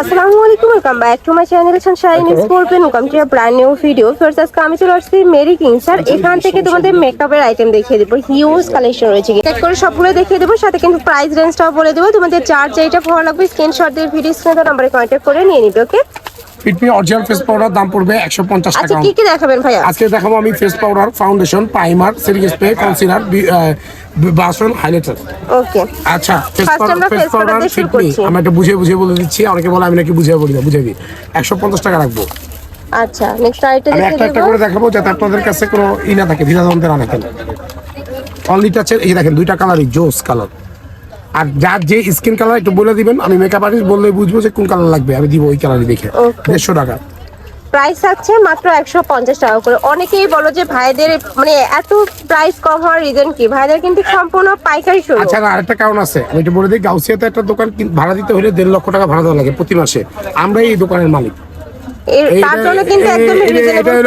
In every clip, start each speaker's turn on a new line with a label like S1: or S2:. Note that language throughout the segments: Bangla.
S1: আসসালামু আলাইকুম welcome back to my channel sunshine scorpion welcome to brand new video first আজকে আমি চলে আসছি মেরি কিং স্যার এখান থেকে তোমাদের মেকআপের আইটেম দেখিয়ে দেবো। হিউজ কালেকশন রয়েছে। চেক করে সবগুলো দেখিয়ে দেবো সাথে কিন্তু প্রাইস রেঞ্জটাও বলে দেবো। তোমাদের চার্জ যেটা ভালো লাগবে স্ক্রিনশট দিয়ে ভিডিও স্ক্রিনে নাম্বারে কন্ট্যাক্ট করে নিয়ে নিবে okay
S2: Fit Me original face powder দাম পড়বে একশো পঞ্চাশ
S1: আচ্ছা
S2: টাকা।
S1: কি কি দেখাবেন ভাইয়া?
S2: আজকে দেখাবো আমি face powder foundation primer series spray concealer বাসন হাইলাইটার
S1: ওকে
S2: আচ্ছা face powder face powder Fit Me আমি একটা বুঝিয়ে বুঝিয়ে বলে দিচ্ছি অনেকে বলে আমি নাকি বুঝিয়ে বলি না বুঝাবি একশো পঞ্চাশ টাকা রাখব।
S1: আচ্ছা নেক্সট আইটেম
S2: একটা একটা করে দেখাবো যাতে আপনাদের কাছে কোনো ই না থাকে দ্বিধাদ্বন্দ্বে না থাকেন অনলি টাচের এই দেখেন দুইটা কালারই জোস কালার আর যার যে স্কিন কালার একটু বলে দিবেন আমি মেকআপ আর্টিস্ট বললে বুঝব যে কোন কালার লাগবে। আমি দিব ওই কালারই দেখে। দেড়শো টাকা।
S1: প্রাইস আছে মাত্র একশো পঞ্চাশ টাকা করে। অনেকেই বলো যে ভাইদের মানে এত প্রাইস কম হওয়ার রিজন কি? ভাইদের কিন্তু সম্পূর্ণ পাইকারি শুরু।
S2: আচ্ছা না আরেকটা কারণ আছে। আমি একটু বলে দিই গাউসিয়াতে একটা দোকান কিন- ভাড়া দিতে হলে দেড় লক্ষ টাকা ভাড়া দেওয়া লাগে প্রতি মাসে। আমরাই এই দোকানের মালিক।
S1: তার জন্য কিন্তু রিজনেবল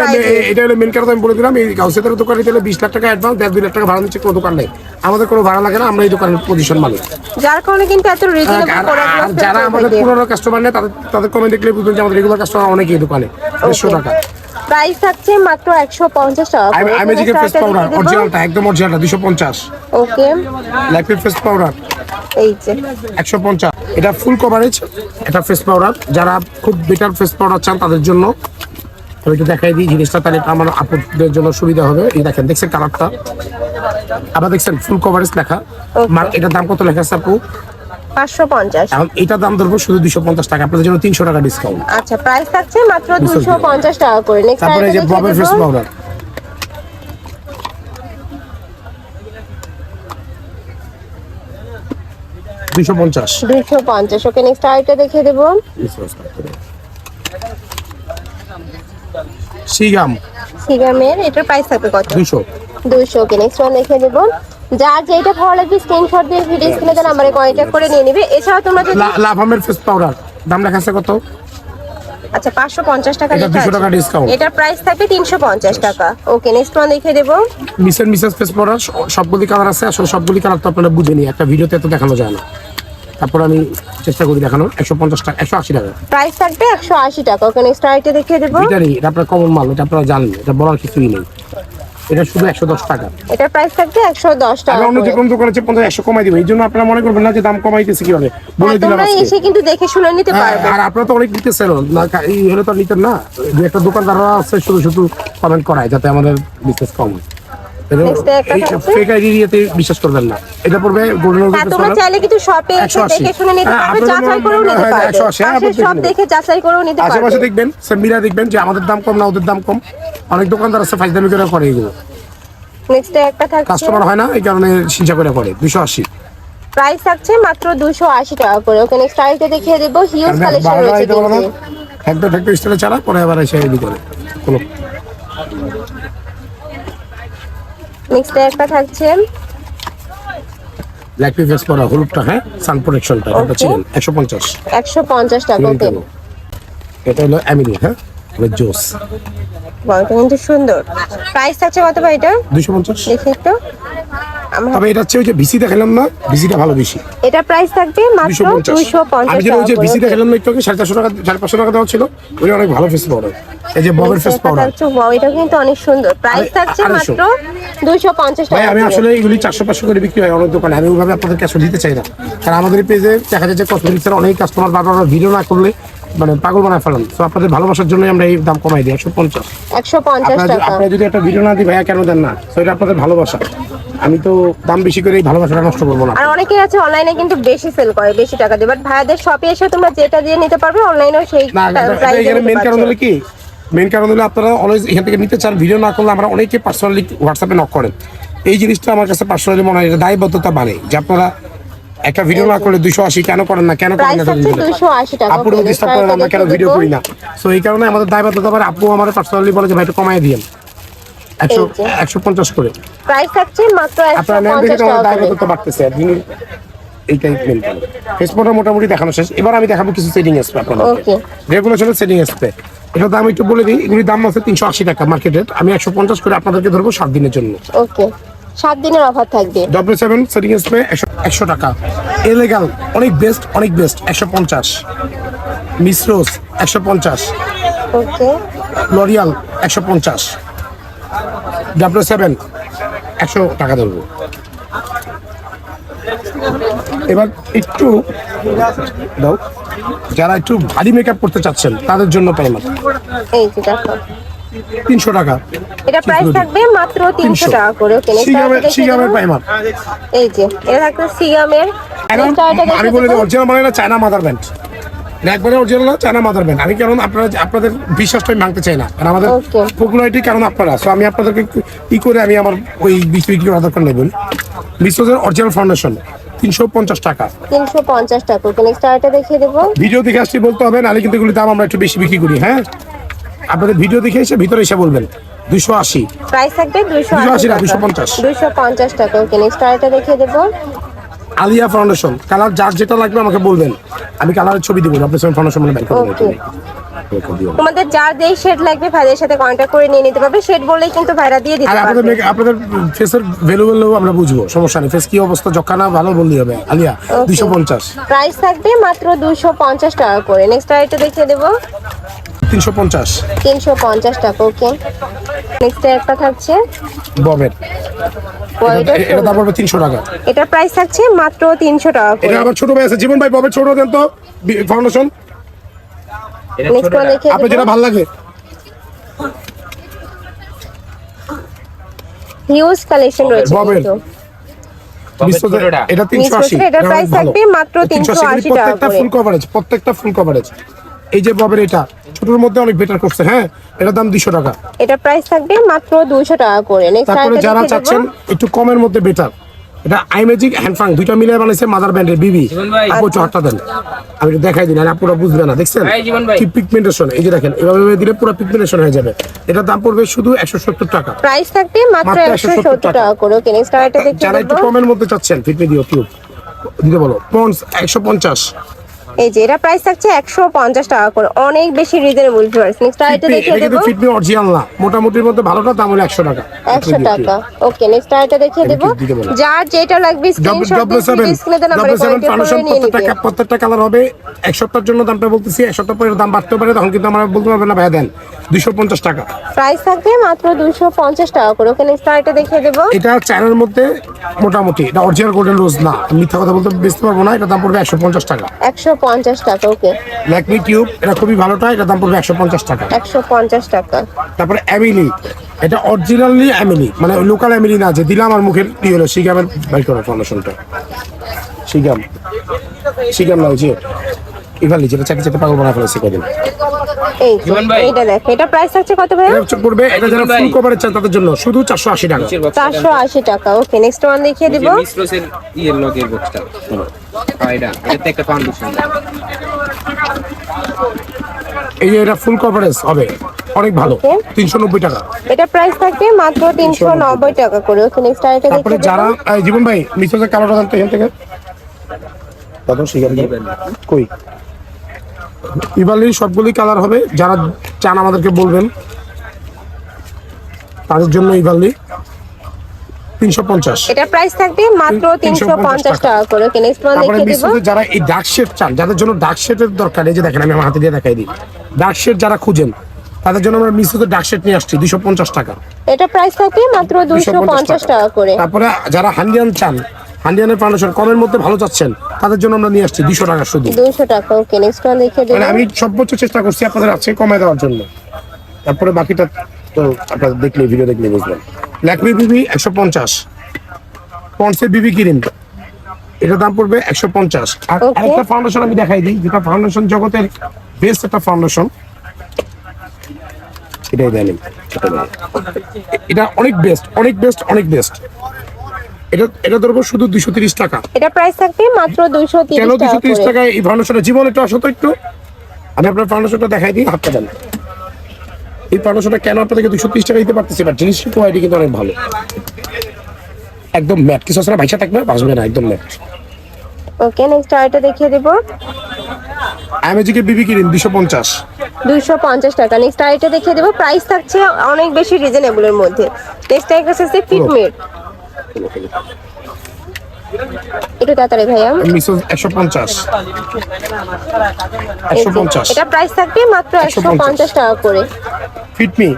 S2: এটা হলো মেন কারণ আমি বলে দিলাম। এই গাউসিয়াতের দোকান নিতে বিশ লাখ টাকা অ্যাডভান্স দেড় দুই লাখ টাকা ভাড়া নিচ্ছে কোনো দোকান নেই। আমাদের কোনো ভাড়া লাগে না আমরা এই দোকানের পজিশন মালিক।
S1: যার কারণে কিন্তু এত
S2: আর
S1: রিজনেবল
S2: আর- আর যারা আমাদের পুরোনো কাস্টমার নেই তাদের তাদের কমে দেখলে বুঝবেন যে আমাদের রেগুলার কাস্টমার অনেকেই দোকানে দেড়শো টাকা।
S1: প্রাইস থাকছে মাত্র একশো পঞ্চাশ টাকা।
S2: আমি আমি যে ফেস পাউডার অরিজিনালটা একদম অরিজিনালটা দুশো পঞ্চাশ।
S1: ওকে
S2: ফেস পাউডার
S1: এই যে।
S2: এটা ফুল কভারেজ এটা ফেস পাউডার যারা খুব বেটার ফেস পাউডার চান তাদের জন্য। আমি একটু দেখাই দিই জিনিসটা তাহলে আমার আপুদের জন্য সুবিধা হবে। এই দেখেন দেখছেন কালারটা আবার দেখছেন ফুল কভারেজ লেখা। এটার দাম কত লেখা আছে আপু?
S1: পাঁচশো পঞ্চাশ।
S2: এটার দাম ধরবো শুধু দুশো পঞ্চাশ টাকা। আপনাদের জন্য তিনশো টাকা ডিসকাউন্ট
S1: আচ্ছা প্রাইস থাকছে মাত্র দুশো পঞ্চাশ টাকা করে।
S2: তারপরে যে ববের ফেস পাউডার দুশো পঞ্চাশ।
S1: দুশো পঞ্চাশ। ওকে নেক্সট আইটা দেখিয়ে দেবো।
S2: সিগাম।
S1: সিগামের এটার প্রাইস থাকবে কত?
S2: দুশো
S1: দুইশো ওকে নেক্সট ওয়ান দেখিয়ে দেবো। যার যেটা ভালো লাগবে স্ক্রিনশট দিয়ে ভিডিও স্ক্রিনে দেন নাম্বারে কন্টাক্ট করে নিয়ে নিবে। এছাড়াও তোমরা যদি
S2: লাভামের ফেস পাউডার দাম লেখা আছে কত?
S1: আচ্ছা পাঁচশো পঞ্চাশ টাকা
S2: এটা
S1: লেখা
S2: 200 টাকা ডিসকাউন্ট
S1: এটা প্রাইস থাকবে তিনশো পঞ্চাশ টাকা। ওকে নেক্সট ওয়ান দেখিয়ে দেবো।
S2: মিসেস ফেস পাউডার সবগুলি কালার আছে আসলে সবগুলি কালার তো আপনারা বুঝে একটা ভিডিওতে এত দেখানো যায় না। তারপর আমি চেষ্টা করি দেখানোর একশো পঞ্চাশ টাকা একশো আশি টাকা।
S1: প্রাইস থাকবে একশো আশি টাকা। ওকে নেক্সট আইটা দেখিয়ে দেবো।
S2: এটা নেই এটা আপনার কমন মাল এটা আপনারা জানেন এটা বলার কিছুই নেই। এটা শুধু একশো দশ টাকা।
S1: এটার প্রাইস থাকবে একশো দশ টাকা
S2: অন্য যে। কোনো দোকানে পঞ্চাশ একশো কমাই দিবে। এই জন্য আপনারা মনে করবেন না যে দাম কমাইতেছে কীভাবে? বলে
S1: হ্যাঁ,
S2: দিলাম
S1: এসে কিন্তু দেখে শুনে নিতে পারবেন
S2: আর আপনারা তো অনেক নিতেছেন না এই হলে তো নিতেন না। যে একটা দোকানদাররা আছে শুধু শুধু কমেন্ট করায় যাতে আমাদের বিজনেস কম হয়। ফেক আইডি দিয়েতে বিশ্বাস করবেন না। এটা পড়বে গোল্ডেন
S1: হ্যাঁ তোমরা চাইলে কিন্তু শপে এসে দেখে শুনে নিতে
S2: হ্যাঁ,
S1: পারবে যাচাই করেও নিতে
S2: হ্যাঁ,
S1: পারবে।
S2: 180
S1: পাশে সব
S2: দেখে
S1: যাচাই করেও নিতে
S2: আশেপাশে দেখবেন সব মিলা দেখবেন যে আমাদের দাম কম না ওদের দাম কম। অনেক দোকানদার আছে ফাইজদামি করে করে এগুলো।
S1: নেক্সট একটা থাকছে।
S2: কাস্টমার হয় না এই কারণে করে করে
S1: প্রাইস থাকছে মাত্র দুশো আশি টাকা করে। ওকে নেক্সট আইটা দেখিয়ে দেবো। হিউজ কালেকশন রয়েছে কিন্তু।
S2: ফ্যাক্টর ফ্যাক্টর স্টাইলে ছাড়া পরে আবার এসে এডি করে। কোনো
S1: নেক্সট একটা থাকছে।
S2: লাইফ ফেস করা হলুদটা হ্যাঁ? সান প্রোটেকশনটা এটা ছিলেন একশো পঞ্চাশ।
S1: একশো পঞ্চাশ টাকা ওকে
S2: এটা হলো অ্যামিলি হ্যাঁ? এটা জোস
S1: বলটা কিন্তু সুন্দর। প্রাইস থাকছে কত ভাই এটা?
S2: দুশো পঞ্চাশ।
S1: দেখি একটু।
S2: তবে এটা হচ্ছে ওই যে ভিসি দেখালাম না ভিসিটা ভালো বেশি।
S1: এটা প্রাইস থাকবে মাত্র
S2: দুশো পঞ্চাশ।
S1: দুশো পঞ্চাশ
S2: আমি যেটা ওই যে ভিসি দেখালাম না একটু আগে সাড়ে চারশো টাকা সাড়ে পাঁচশো টাকা দেওয়া ছিল ওই অনেক ভালো ফেস পাউডার এই যে ববের ফেস পাউডার
S1: এটা কিন্তু অনেক সুন্দর। প্রাইস থাকছে মাত্র দুইশো পঞ্চাশ
S2: ভাই
S1: টাকা
S2: আমি আসলে এগুলি চারশো পাঁচশো করে বিক্রি হয় অনেক দোকানে। আমি ওইভাবে আপনাদের ক্যাশ দিতে চাই না। কারণ আমাদের পেজে দেখা যাচ্ছে যে কসমেটিক্সের অনেক কাস্টমার বারবার ভিডিও না করলে মানে পাগল বানায় ফেলান তো আপনাদের ভালোবাসার জন্য আমরা এই দাম কমাই দিই একশো পঞ্চাশ।
S1: একশো পঞ্চাশ টাকা।
S2: আপনারা যদি একটা ভিডিও না দিই ভাইয়া কেন দেন না? তো এটা আপনাদের ভালোবাসা। আমি তো দাম বেশি করে এই ভালোবাসাটা নষ্ট করব না।
S1: আর অনেকে আছে অনলাইনে কিন্তু বেশি সেল করে বেশি টাকা দিয়ে। বাট ভাইয়াদের শপে এসে তোমরা যেটা দিয়ে নিতে পারবে অনলাইনেও সেই
S2: এখানে মেন কারণ হলো কি? মেন কারণ হলো আপনারা অলওয়েজ এখান থেকে নিতে চান ভিডিও না করলে আমরা অনেকে পার্সোনালি হোয়াটসঅ্যাপে নক করেন। এই জিনিসটা আমার কাছে পার্সোনালি মনে হয় এটা দায়বদ্ধতা বাড়ে যে আপনারা একটা ভিডিও না করলে দুশো আশি কেন করেন না? কেন করেন না আপুর ডিস্টার্ব করেন আমরা কেন ভিডিও করি না? সো এই কারণে আমাদের দায়বদ্ধতা বাড়ে আপু আমার পার্সোনালি বলে যে ভাই একটু কমাই দিয়েন। একশো একশো পঞ্চাশ করে।
S1: প্রাইস থাকছে মাত্র একশো
S2: নেন দেখে
S1: পঞ্চাশ
S2: তো আমার
S1: টাকা করে।
S2: দায়বদ্ধতা বাড়তেছে এইটাই মেন ফেসবুকটা মোটামুটি দেখানো শেষ। এবার আমি দেখাবো কিছু সেটিং স্প্রে আপনাদেরকে. রেগুলেশনের সেটিং স্প্রে এটার দাম একটু বলে দিই এগুলির দাম আছে তিনশো আশি টাকা মার্কেটের আমি একশো পঞ্চাশ করে আপনাদেরকে ধরবো সাত দিনের জন্য।
S1: ওকে সাত দিনের অফার থাকবে।
S2: ডব্লিউ সেভেন সেটিং স্প্রে একশো টাকা। এলেগাল অনেক বেস্ট অনেক বেস্ট একশো পঞ্চাশ। মিসরোস একশো পঞ্চাশ। লরিয়াল একশো পঞ্চাশ। ডাব্লিউ সেভেন একশো টাকা ধরবো। এবার একটু দাও। যারা একটু ভারী মেকআপ করতে চাচ্ছেন তাদের জন্য প্রাইমার তিনশো টাকা।
S1: এটা প্রাইস থাকবে মাত্র তিনশো টাকা করে ওকে
S2: সিগামের সিগামের প্রাইমার
S1: এই যে এটা থাকবে সিগামের।
S2: আমি বলে দিই
S1: দেবো।
S2: অরিজিনাল মানে না চায়না মাদার ব্যান্ড একবারে অরিজিনাল না চায়না মাদার ব্যান্ড আমি কারণ আপনারা আপনাদের বিশ্বাসটা আমি ভাঙতে চাই না। কারণ আমাদের. পপুলারিটি কারণ আপনারা। সো আমি আপনাদেরকে ই করে আমি আমার ওই বিক্রি বিক্রি করার দরকার নেই মিসোজের অরিজিনাল ফাউন্ডেশন তিনশো পঞ্চাশ টাকা।
S1: তিনশো পঞ্চাশ টাকা ওকে নেক্সট আরেকটা দেখিয়ে দেবো।
S2: ভিডিও দেখে আসছি বলতে হবে নাহলে কিন্তু এগুলি দাম আমরা একটু বেশি বিক্রি করি হ্যাঁ? আপনাদের ভিডিও দেখে এসে ভিতরে এসে বলবেন। দুশো আশি।
S1: প্রাইস থাকবে দুইশো
S2: 280 না,
S1: টাকা।
S2: 250
S1: দুইশো পঞ্চাশ টাকা ওকে নেক্সট আরেকটা দেখিয়ে দেবো।
S2: আলিয়া ফাউন্ডেশন কালার যার যেটা লাগবে আমাকে বলবেন। আমি কালারের ছবি দিব আপনার সঙ্গে ফাউন্ডেশন মানে. দেবো
S1: তোমাদের যার যেই শেড লাগবে ভাইদের সাথে কন্ট্যাক্ট করে নিয়ে নিতে পারবে। শেড বললেই কিন্তু ভাইরা দিয়ে দিতে
S2: আর আপনাদের আপনাদের ফেসের ভ্যালু বললেও আমরা বুঝব সমস্যা নেই। ফেস কি অবস্থা যক্ষা না ভালো বললেই হবে। আলিয়া দুশো পঞ্চাশ।
S1: প্রাইস থাকবে মাত্র দুশো পঞ্চাশ টাকা করে। নেক্সট আরেকটা দেখিয়ে দেবো।
S2: তিনশো পঞ্চাশ।
S1: তিনশো পঞ্চাশ টাকা ওকে নেক্সট একটা থাকছে।
S2: ববের এটা দাম পড়বে তিনশো টাকা।
S1: এটা প্রাইস থাকছে মাত্র তিনশো টাকা
S2: এটা আবার ছোট ভাই আছে জীবন ভাই ববের ছোট দেন তো ফাউন্ডেশন
S1: নেক্সট
S2: আপনার যেটা ভালো লাগে।
S1: হিউজ কালেকশন রয়েছে
S2: ববের।
S1: কিন্তু।
S2: এটা তিনশো আশি।
S1: এটার price থাকবে মাত্র 380 টাকা
S2: প্রত্যেকটা ফুল কভারেজ প্রত্যেকটা ফুল কভারেজ এই যে ববের এটা ছোটর মধ্যে অনেক বেটার করছে হ্যাঁ? এটার দাম দুশো টাকা।
S1: এটা প্রাইস থাকবে মাত্র দুশো টাকা করে। নেক্সট
S2: তারপরে যারা চাচ্ছেন একটু কমের মধ্যে বেটার এটা আইমেজিক হ্যান্ডফাং দুইটা মিলে বানাইছে মাদার ব্যান্ডের বিবি আপু চহাটটা দেন। আমি একটু দেখাই দিন আর আপনারা বুঝবে না দেখছেন?
S3: ভাই, জীবন ভাই।
S2: কি পিগমেন্টেশন এই যে দেখেন এভাবে এভাবে দিলে পুরো পিগমেন্টেশন হয়ে যাবে। এটার দাম পড়বে শুধু একশো সত্তর টাকা।
S1: প্রাইস থাকবে মাত্র
S2: মাত্র 170
S1: টাকা করে। ওকে নেক্সট আরেকটা দেখিয়ে
S2: যারা একটু কমের মধ্যে চাচ্ছেন ফিটমি দিও টিউব দিতে বলো। পন্স একশো পঞ্চাশ।
S1: এই যে এটা প্রাইস থাকছে একশো পঞ্চাশ টাকা করে। অনেক বেশি রিজনেবল ভিউয়ার্স নেক্সট আরেকটা দেখিয়ে
S2: এটা
S1: দেবো।
S2: ফিটমি অরিজিনাল না। মোটামুটির মধ্যে ভালোটা দাম হলো একশো টাকা।
S1: একশো টাকা। ওকে নেক্সট আরেকটা দেখিয়ে
S2: এটা
S1: দেবো? যার যেটা লাগবে স্ক্রিনশট দিয়ে স্ক্রিনে দেন নিতে
S2: প্রত্যেকটা প্রত্যেকটা কালার হবে। এক সপ্তাহের জন্য দামটা বলতেছি এক সপ্তাহ পরে দাম বাড়তে পারে তখন কিন্তু আমরা বলতে পারবেন না ভাই দেন দুইশো পঞ্চাশ টাকা।
S1: প্রাইস থাকবে মাত্র দুশো পঞ্চাশ টাকা করে। ওকে নেক্সট আরেকটা দেখিয়ে দেবো।
S2: এটা চায়নার মধ্যে মোটামুটি এটা অরিজিনাল গোল্ডেন রোজ না। মিথ্যা কথা বলতে বেচতে পারব না এটা দাম পড়বে একশো পঞ্চাশ টাকা।
S1: একশো পঞ্চাশ টাকা ওকে
S2: ল্যাকমি টিউব এটা খুবই ভালোটা এটা দাম পড়বে একশো পঞ্চাশ টাকা।
S1: একশো পঞ্চাশ টাকা।
S2: তারপরে অ্যামিলি এটা অরিজিনালি অ্যামিলি মানে লোকাল অ্যামিলি না যে দিলাম আর মুখের কি হলো সিগামের বাইক করার ফাউন্ডেশনটা সিগাম সিগাম না যে ইভালি যেটা চাকরি চাকরি পাগল বানা ফেলেছে কদিন।
S1: এই যে,
S3: জীবন ভাই।
S1: এইটা দেখো এটা প্রাইস থাকছে কত ভাই
S2: এটা এটা যারা ফুল চান তাদের জন্য শুধু চারশো আশি টাকা।
S3: নিচের box টা
S1: চারশো আশি টাকা ওকে নেক্সট ওয়ান দেখিয়ে
S3: ইয়ের লগের বক্সটা হ্যাঁ, এটা এটাতে একটা ফাউন্ডেশন
S2: এই যে এটা ফুল কভারেজ হবে অনেক ভালো
S1: Okay.
S2: তিনশো নব্বই টাকা।
S1: এটা প্রাইস থাকবে মাত্র তিনশো নব্বই টাকা করে ওকে নেক্সট
S2: তারপরে
S1: দেখিয়ে
S2: যারা এই জীবন ভাই দাম তো এখান থেকে? দাদা শিগাম কই? ইভালির সবগুলি কালার হবে যারা চান আমাদেরকে বলবেন। তাদের জন্য ইভালি তিনশো পঞ্চাশ।
S1: এটা প্রাইস থাকবে মাত্র তিনশো পঞ্চাশ
S2: টাকা।
S1: করে। ওকে নেক্সট ওয়ান দেখিয়ে দেবো?
S2: যারা এই ডার্ক শেড চান যাদের জন্য ডার্ক শেডের দরকার এই যে দেখেন আমি আমার হাতে দিয়ে দেখাই দিই। ডার্ক শেড যারা খুঁজেন তাদের জন্য আমরা মিশ্রিত ডার্ক শেড নিয়ে আসছি দুশো পঞ্চাশ টাকা।
S1: এটা প্রাইস থাকবে মাত্র দুশো পঞ্চাশ টাকা। করে।
S2: তারপরে যারা হান্ডিয়ান চান হান্ডিয়ানের ফাউন্ডেশন কমের মধ্যে ভালো চাচ্ছেন তাদের জন্য আমরা নিয়ে আসছি দুশো টাকা শুধু।
S1: দুশো টাকা ওকে নেক্সট ওয়ান দেখিয়ে
S2: মানে আমি সর্বোচ্চ চেষ্টা করছি আপনাদের আছে কমায় দেওয়ার জন্য। তারপরে বাকিটা তো আপনারা দেখলে ভিডিও দেখলে বুঝবেন। ল্যাকমি বিবি একশো পঞ্চাশ। পন্সের বিবি কিরিম এটার দাম পড়বে একশো পঞ্চাশ। আর. আরেকটা ফাউন্ডেশন আমি দেখাই দিই যেটা ফাউন্ডেশন জগতের বেস্ট একটা ফাউন্ডেশন এটাই দেয় নিন, এটা দেন। এটা অনেক বেস্ট অনেক বেস্ট অনেক বেস্ট এটা এটা ধরবো শুধু দুশো তিরিশ টাকা।
S1: এটা প্রাইস থাকবে মাত্র দুশো
S2: কেন দুশো তিরিশ টাকায় এই ফাউন্ডেশনের জীবন একটু আসো তো একটু। আমি আপনার ফাউন্ডেশনটা দেখাই দিই হাতটা দেন। এই ফাউন্ডেশনটা কেন আপনাদেরকে দুশো তিরিশ টাকা দিতে পারতেছি বাট জিনিসের কোয়ালিটি কিন্তু অনেক ভালো। একদম ম্যাট কিছু আসলে ভাইসা থাকবে? বাঁচবে না একদম ম্যাট
S1: ওকে নেক্সট আরেকটা দেখিয়ে দেবো।
S2: অ্যামেজিকের বিবি কিরিম পঞ্চাশ।
S1: দুইশো পঞ্চাশ টাকা। নেক্সট আরেকটা দেখিয়ে দেবো। প্রাইস থাকছে অনেক বেশি রিজনেবলের মধ্যে। নেক্সট একটা হচ্ছে ফিটমেট একটু তাড়াতাড়ি ভাইয়া।
S2: মিশো একশো পঞ্চাশ। একশো পঞ্চাশ।
S1: এটা প্রাইস থাকবে মাত্র একশো
S2: 150
S1: পঞ্চাশ। টাকা করে।
S2: ফিটমি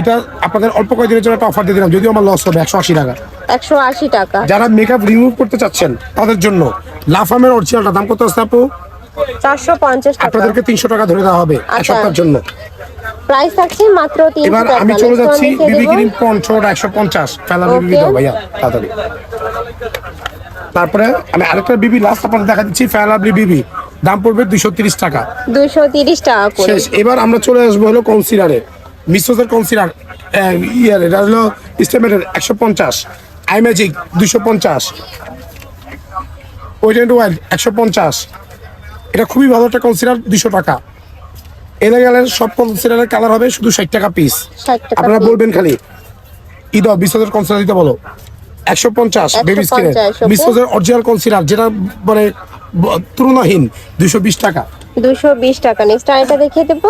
S2: এটা আপনাদের অল্প কয়েকদিনের জন্য একটা অফার দিয়ে দিলাম যদিও আমার লস হবে একশো আশি টাকা।
S1: একশো আশি টাকা।
S2: যারা মেকআপ রিমুভ করতে চাচ্ছেন তাদের জন্য লাফামের অরিজিনালটা দাম কত আছে আপু?
S1: চারশো পঞ্চাশ টাকা।
S2: আপনাদেরকে তিনশো টাকা ধরে দেওয়া হবে এক
S1: আচ্ছা।
S2: সপ্তাহের জন্য।
S1: প্রাইস থাকছে মাত্র তিনশো
S2: এবার আমি চলে যাচ্ছি বিবি। ক্রিম একশো পঞ্চাশ। ফেলা বিবি দাও ভাইয়া তাড়াতাড়ি। তারপরে আমি আরেকটা বিবি লাস্ট আপনাদের দেখা দিচ্ছি ফেলাবলি বিবি। দাম পড়বে দুইশো তিরিশ টাকা।
S1: দুইশো তিরিশ টাকা করে।
S2: শেষ এবার আমরা চলে আসব হলো কনসিলারে মিসোসের কনসিলার ইয়ার এটা হলো স্টেমেটের একশো পঞ্চাশ। আই ম্যাজিক দুশো পঞ্চাশ। ওয়েট অ্যান্ড ওয়াইল্ড একশো পঞ্চাশ। এটা খুবই ভালো একটা কনসিলার দুশো টাকা। গেলে সব কনসিলারের কালার হবে শুধু ষাট টাকা পিস আপনারা বলবেন খালি ঈদ কনসিলার দিতে বলো। একশো পঞ্চাশ বেবি স্কিনের
S1: 150, okay?
S2: অরিজিনাল কনসিলার যেটা মানে তুলনাহীন দুশো বিশ টাকা।
S1: দুশো বিশ টাকা। নেক্সট আরেকটা দেখিয়ে দেবো।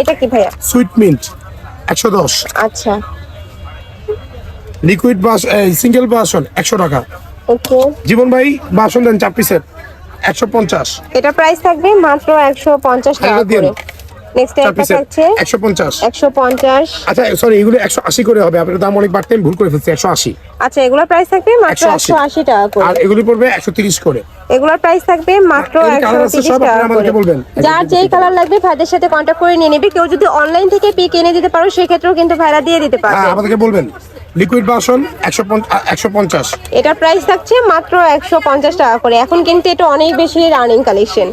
S1: এটা কি ভাইয়া?
S2: সুইট মিন্ট একশো দশ।
S1: আচ্ছা।
S2: লিকুইড বাস সিঙ্গেল বাসন একশো টাকা।
S1: ওকে।
S2: জীবন ভাই বাসন দেন চার পিসের একশো পঞ্চাশ।
S1: এটা প্রাইস থাকবে মাত্র একশো পঞ্চাশ টাকা করে। নেক্সট একটা থাকছে
S2: একশো পঞ্চাশ।
S1: একশো পঞ্চাশ।
S2: আচ্ছা সরি এগুলো একশো আশি করে হবে আপনার দাম অনেক বাড়তে ভুল করে ফেলছি একশো আশি।
S1: আচ্ছা এগুলোর প্রাইস থাকবে মাত্র
S2: 180
S1: একশো আশি টাকা করে।
S2: আর এগুলি পড়বে একশো তিরিশ করে।
S1: এগুলোর প্রাইস থাকবে মাত্র
S2: এর
S1: একশো
S2: colour আছে?
S1: তিরিশ
S2: সব,
S1: টাকা
S2: আপনারা
S1: করে।
S2: বলবেন।
S1: যার যেই কালার লাগবে ভাইদের সাথে কন্ট্যাক্ট করে নিয়ে নেবে। কেউ যদি অনলাইন থেকে পিক এনে দিতে পারো সেক্ষেত্রেও কিন্তু ভাইরা দিয়ে দিতে
S2: হ্যাঁ
S1: পারবে।
S2: আমাদেরকে বলবেন। লিকুইড বাসন একশো পঞ্চাশ।
S1: এটার প্রাইস থাকছে মাত্র একশো পঞ্চাশ টাকা করে। এখন কিন্তু এটা অনেক বেশি running collection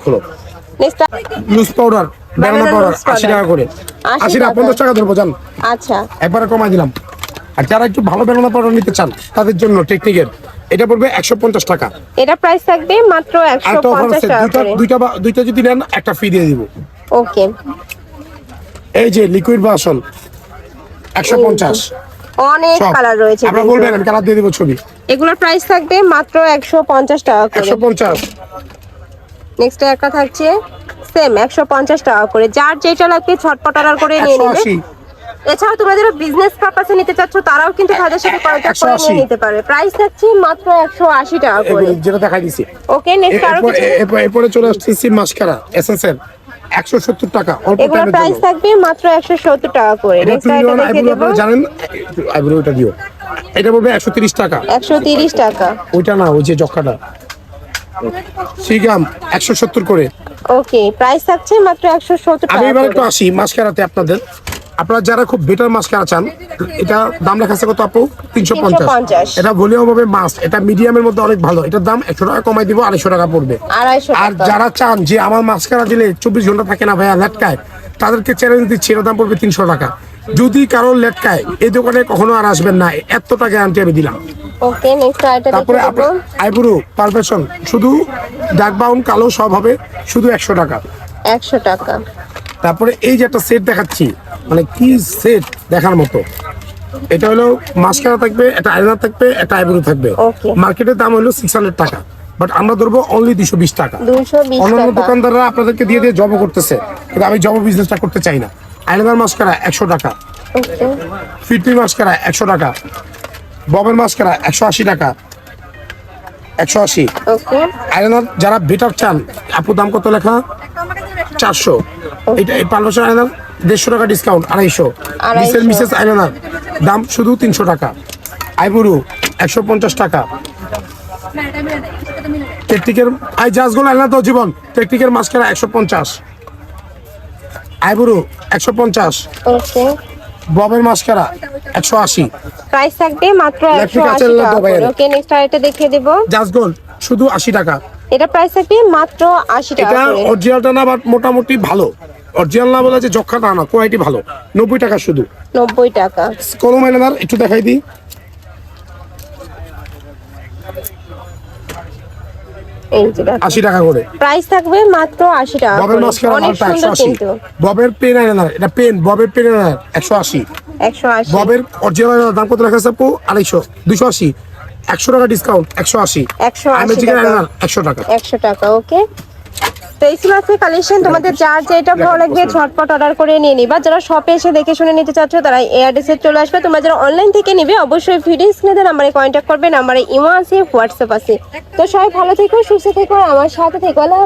S1: next
S2: loose powder banana powder আশি টাকা করে। আশি টাকা। পঞ্চাশ টাকা ধরবো জান।
S1: আচ্ছা।
S2: একবারে কমাই দিলাম। আর যারা একটু ভালো ব্যানানা পাউডার নিতে চান তাদের জন্য টেকনিকের এটা পড়বে একশো পঞ্চাশ টাকা।
S1: এটা প্রাইস থাকবে মাত্র
S2: আর
S1: একশো
S2: একটা অফার
S1: পঞ্চাশ
S2: আছে
S1: টাকা
S2: দুইটা দুইটা যদি নেন একটা ফ্রি দিয়ে দিব।
S1: ওকে
S2: এই যে লিকুইড বাসন একশো পঞ্চাশ।
S1: অনেক কালার রয়েছে কিন্তু।
S2: বলবেন আমি কালার দিয়ে দিব ছবি।
S1: এগুলোর প্রাইস থাকবে মাত্র একশো পঞ্চাশ টাকা করে।
S2: একশো পঞ্চাশ।
S1: নেক্সট একটা থাকছে সেম একশো পঞ্চাশ টাকা করে। যার যেটা লাগবে ছটপট অর্ডার করে নিয়ে নেবে। এছাড়াও তোমরা যারা বিজনেস পারপাসে নিতে চাচ্ছ তারাও কিন্তু তাদের সাথে কন্ট্যাক্ট করে নিয়ে নিতে পারে। প্রাইস থাকছে মাত্র একশো আশি টাকা করে।
S2: যেটা দেখাই দিছি।
S1: ওকে নেক্সট
S2: আরও
S1: কিছু?
S2: এরপরে চলে আসতেছি মাস্কারা একশো সত্তর টাকা অল্প টাইমের
S1: প্রাইস থাকবে মাত্র একশো সত্তর টাকা করে। নেক্সট আইটেম দেখে
S2: আইব্রো জানেন? আইব্রো ওটা দিও এটা বলবে একশো তিরিশ টাকা।
S1: একশো তিরিশ টাকা।
S2: ওইটা না ওই যে জক্কাটা সিগাম একশো সত্তর করে।
S1: ওকে প্রাইস থাকছে মাত্র একশো সত্তর
S2: আমি এবার একটু আসি মাস্কারাতে আপনাদের। আপনারা যারা খুব বেটার মাস্কারা চান এটা দাম লেখা আছে কত আপু? তিনশো পঞ্চাশ। এটা ভলিউম হবে মাস্ক এটা মিডিয়ামের মধ্যে অনেক ভালো। এটার দাম একশো টাকা কমাই দিব আড়াইশো টাকা পড়বে। আর যারা চান যে আমার মাছ মাস্কারা দিলে চব্বিশ ঘণ্টা থাকে না ভাইয়া লেটকায় তাদেরকে চ্যালেঞ্জ দিচ্ছি এটার দাম পড়বে তিনশো টাকা। যদি কারোর লেটকায় এই দোকানে কখনো আর আসবেন না। এতটা গ্যারান্টি আমি দিলাম।
S1: ওকে নেক্সট আইটেম
S2: তারপরে আইব্রো পারফেকশন শুধু ডার্ক বাউন কালো সব হবে শুধু একশো টাকা।
S1: একশো টাকা।
S2: তারপরে এই যে একটা সেট দেখাচ্ছি মানে কি সেট দেখার মতো। এটা হলো মাস্কারা থাকবে একটা আয়নার থাকবে একটা আইব্রো থাকবে. মার্কেটের দাম হলো সিক্স হান্ড্রেড টাকা। বাট আমরা ধরবো অনলি দুশো বিশ টাকা। অন্যান্য দোকানদাররা আপনাদেরকে দিয়ে দিয়ে জব করতেছে। কিন্তু আমি জব বিজনেসটা করতে চাই না। আয়নাদার মাস্কারা একশো টাকা। ফিটমি মাস্কারা একশো টাকা। ববের মাস্কারা একশো আশি টাকা। একশো আশি। আয়নার যারা বেটার চান আপুর দাম কত লেখা? চারশো। এটা এই পাঁচশো আয়নার দেড়শো টাকা ডিসকাউন্ট আড়াইশো। মিসের মিসেস আয়নার দাম শুধু তিনশো টাকা। আইবুরু একশো পঞ্চাশ টাকা। টেকটিকের আই জাজগুলো আয়না তো জীবন। টেকটিকের মাস্কারা একশো পঞ্চাশ। আইবুরু একশো পঞ্চাশ। ববের মাস্কারা একশো আশি।
S1: প্রাইস থাকবে মাত্র একশো
S2: Electric
S1: আশি
S2: আছে
S1: টাকা
S2: তো
S1: করে।
S2: বাইরে।
S1: ওকে নেক্সট আইটেম দেখিয়ে দেব।
S2: জাস্ট গোল শুধু আশি টাকা।
S1: এটা প্রাইস থাকবে মাত্র আশি টাকা
S2: এটা অরিজিনালটা না বাট মোটামুটি ভালো। অরিজিনাল না বলে যে যক্ষা না কোয়ালিটি ভালো। নব্বই টাকা শুধু।
S1: নব্বই টাকা।
S2: কলম একটু দেখাই দিই।
S1: এই যে
S2: আশি টাকা করে।
S1: প্রাইস থাকবে মাত্র আশি টাকা
S2: ববের
S1: করে।
S2: মাস্কারা
S1: অনেক সুন্দর কিন্তু।
S2: ববের পেন এটা পেন ববের পেন আইনার একশো আশি। ববের অরিজিনাল দাম কত লেখা আছে আপু? আড়াইশো দুশো আশি। একশো টাকা ডিসকাউন্ট একশো আশি।
S1: একশো আশি
S2: একশো টাকা।
S1: একশো টাকা ওকে কালেকশন তোমাদের যার যেটা ভালো লাগবে, ঝটপট অর্ডার করে নিয়ে নিবা। যারা শপে এসে দেখে শুনে নিতে চাচ্ছ, তারা এই অ্যাড্রেসে চলে আসবে। তোমরা যারা অনলাইন থেকে নিবে, অবশ্যই ভিডিও স্ক্রিনে নাম্বারে কন্ট্যাক্ট করবে নাম্বারে ইমো আছে হোয়াটসঅ্যাপ আছে। তো সবাই ভালো থেকো, সুস্থ থেকো, আমার সাথে থেকো। আল্লাহ